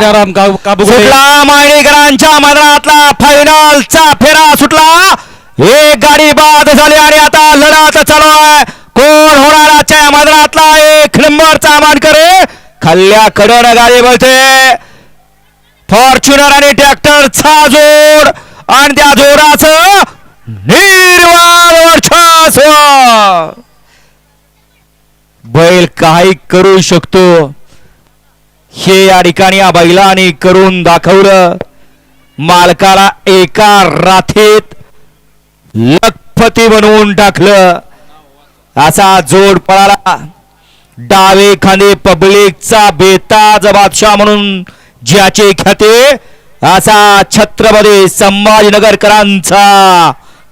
राजाराम का- सुटला माळीकरांच्या मैदानातला फायनलचा फेरा सुटला. एक गाडी बाद झाली आणि आता लढत चालू आहे. कोण होणार आजच्या या मैदानातला एक नंबरचा मानकरी? खाल्ल्या कडन गाडी बोलते. फॉर्च्युनर आणि ट्रॅक्टरचा जोड आणि त्या जोडाचं निर्वाळ वर्चस्व. बैल काही करू शकतो. हे या ठिकाणी या बैलाने करून दाखवलं. मालकाला एका राथेत लखपती बनवून टाकलं. असा जोड पळाला. डावे खांदे पब्लिकचा बेताज बादशाह म्हणून ज्याचे ख्याते असा छत्रपती संभाजीनगरकरांचा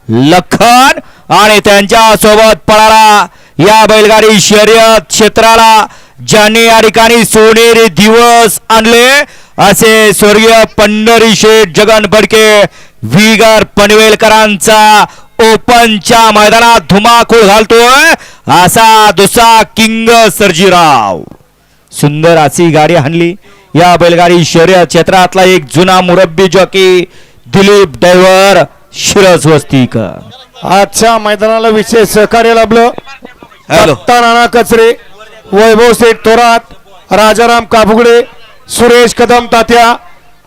लखन आणि त्यांच्यासोबत पळाला. या बैलगाडी शर्यत क्षेत्राला ज्यांनी या ठिकाणी सोनेरी दिवस आणले असे स्वर्गीय पंढरी शेठ जगन बडके विगर पनवेलकरांचा ओपनच्या मैदानात धुमाकूळ घालतोय असा दुसरा किंग सर्जीराव. सुंदर अशी गाडी हाणली या बैलगाडी शर्यत क्षेत्रातला एक जुना मुरब्बी जॉकी दिलीप ड्रायव्हर शिरस वस्तीकर. आजच्या मैदानाला विशेष सहकार्य लाभलं. नाना कचरे. वैभव शेठ थोरात राजाराम काफुगडे सुरेश कदम तात्या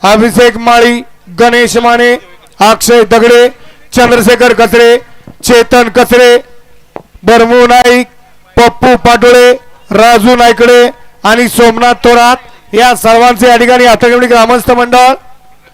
अभिषेक माळी गणेश माने अक्षय दगडे चंद्रशेखर कचरे चेतन कचरे बरमू नाईक पप्पू पाटोळे राजू नायकडे आणि सोमनाथ थोरात या सर्वांचे या ठिकाणी आतगवडी ग्रामस्थ मंडळ